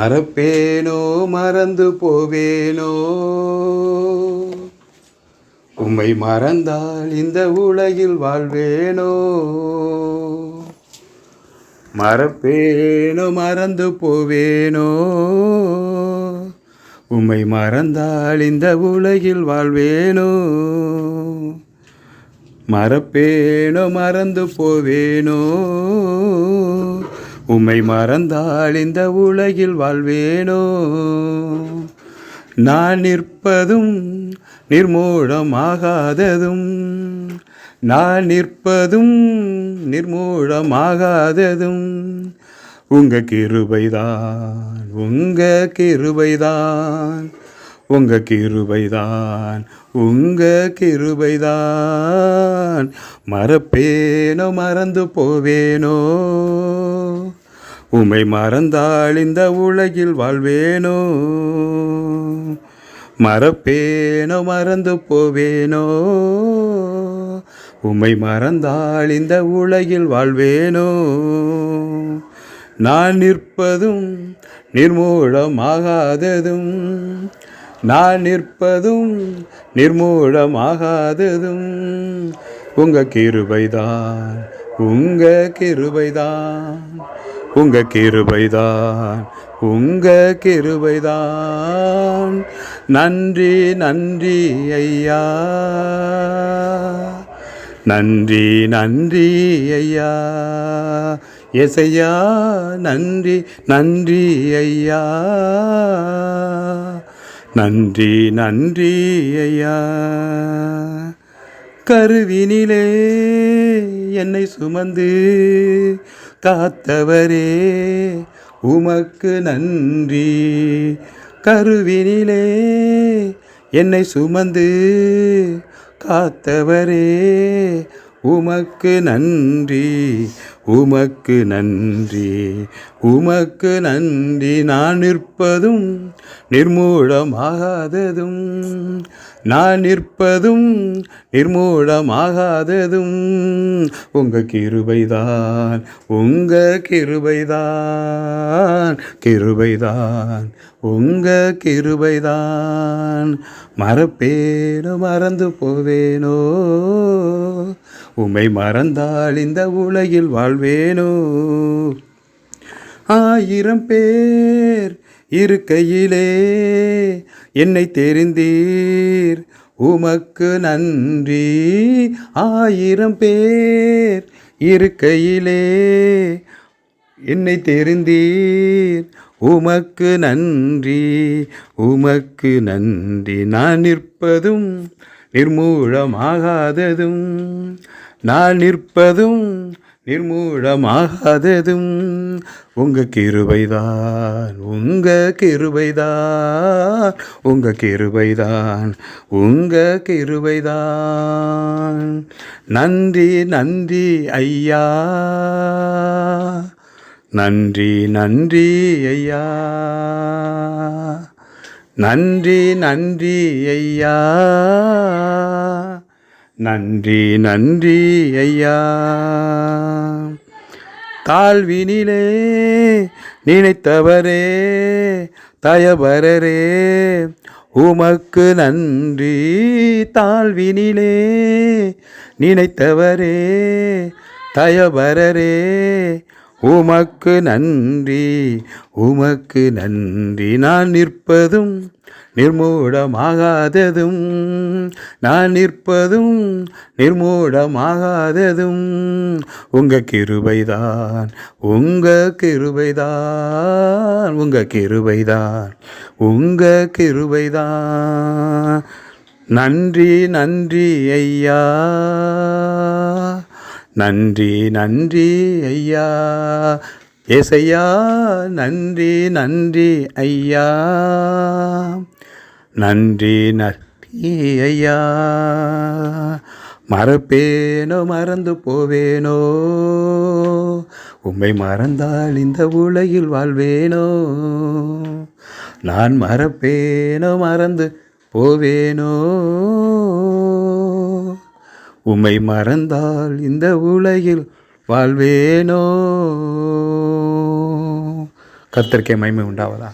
மறப்பேனோ மறந்து போவேனோ? உம்மை மறந்தால் இந்த உலகில் வாழ்வேனோ? மறப்பேனோ மறந்து போவேனோ? உம்மை மறந்தால் இந்த உலகில் வாழ்வேனோ? மறப்பேனோ மறந்து போவேனோ? உம்மை மறந்தால் இந்த உலகில் வாழ்வேனோ? நான் நிற்பதும் நிர்மூலமாகாததும் நான் நிற்பதும் நிர்மூலமாகாததும் உங்க கிருபைதான் உங்க கிருபைதான் உங்க கிருபைதான் உங்க கிருபைதான். மறப்பேனோ மறந்து போவேனோ? உமை மறந்தால் இந்த உலகில் வாழ்வேனோ? மறப்பேனோ மறந்து போவேனோ? உமை மறந்தால் இந்த உலகில் வாழ்வேனோ? நான் நிற்பதும் நிர்மூலமாகாததும் நான் நிற்பதும் நிர்மூலமாகாததும் உங்க கிருபைதான் உங்க கிருபைதான். உங்க கிருபைதான் உங்க கிருபைதான். நன்றி நன்றி ஐயா. நன்றி நன்றி ஐயா. எசையா நன்றி நன்றி ஐயா. நன்றி நன்றி ஐயா. கருவினிலே என்னை சுமந்து காத்தவரே உமக்கு நன்றி. கருவினிலே என்னை சுமந்து காத்தவரே உமக்கு நன்றி உமக்கு நன்றி உமக்கு நன்றி. நான் நிற்பதும் நிர்மூலமாகாததும் நான் நிற்பதும் நிர்மூலமாகாததும். உங்க கிருபைதான் உங்க கிருபைதான் கிருபைதான் உங்க கிருபைதான். மறப்பேனோ மறந்து போவேனோ உம்மை மறந்தால் இந்த உலகில் வாழ்வேனோ? ஆயிரம் பேர் இருக்கையிலே என்னை தெரிந்தீர். உமக்கு நன்றி. ஆயிரம் பேர் இருக்கையிலே என்னை தெரிந்தீர். உமக்கு நன்றி. உமக்கு நன்றி. நான் நிற்பதும் நிர்மூலமாகாததும் நான் நிற்பதும் நிர்மூலமாகாததும் உங்க கிருபைதான் உங்க கிருபைதான் உங்க கிருபைதான் உங்க கிருபைதான். நன்றி நன்றி ஐயா. நன்றி நன்றி ஐயா. நன்றி நன்றி ஐயா. நன்றி நன்றி ஐயா. தாழ்வினிலே நினைத்தவரே தயவரரே. உமக்கு நன்றி தாழ்வினிலே நினைத்தவரே தயபரரே உமக்கு நன்றி உமக்கு நன்றி. நான் நிற்பதும் நிர்மூடமாகாததும் நான் நிற்பதும் நிர்மூடமாகாததும். உங்கள் கிருபைதான் உங்கள் கிருபைதான் உங்கள் கிருபைதான் உங்கள் கிருபைதான். நன்றி நன்றி ஐயா. நன்றி நன்றி ஐயா. ஏசையா நன்றி நன்றி ஐயா. நன்றி நன்றி ஐயா. மறப்பேனோ மறந்து போவேனோ. உம்மை மறந்தால் இந்த உலகில் வாழ்வேனோ. நான் மறப்பேனோ மறந்து போவேனோ. உம்மை மறந்தால் இந்த உலகில் வாழ்வேனோ. கர்த்தருக்கே மைமை உண்டாவதா?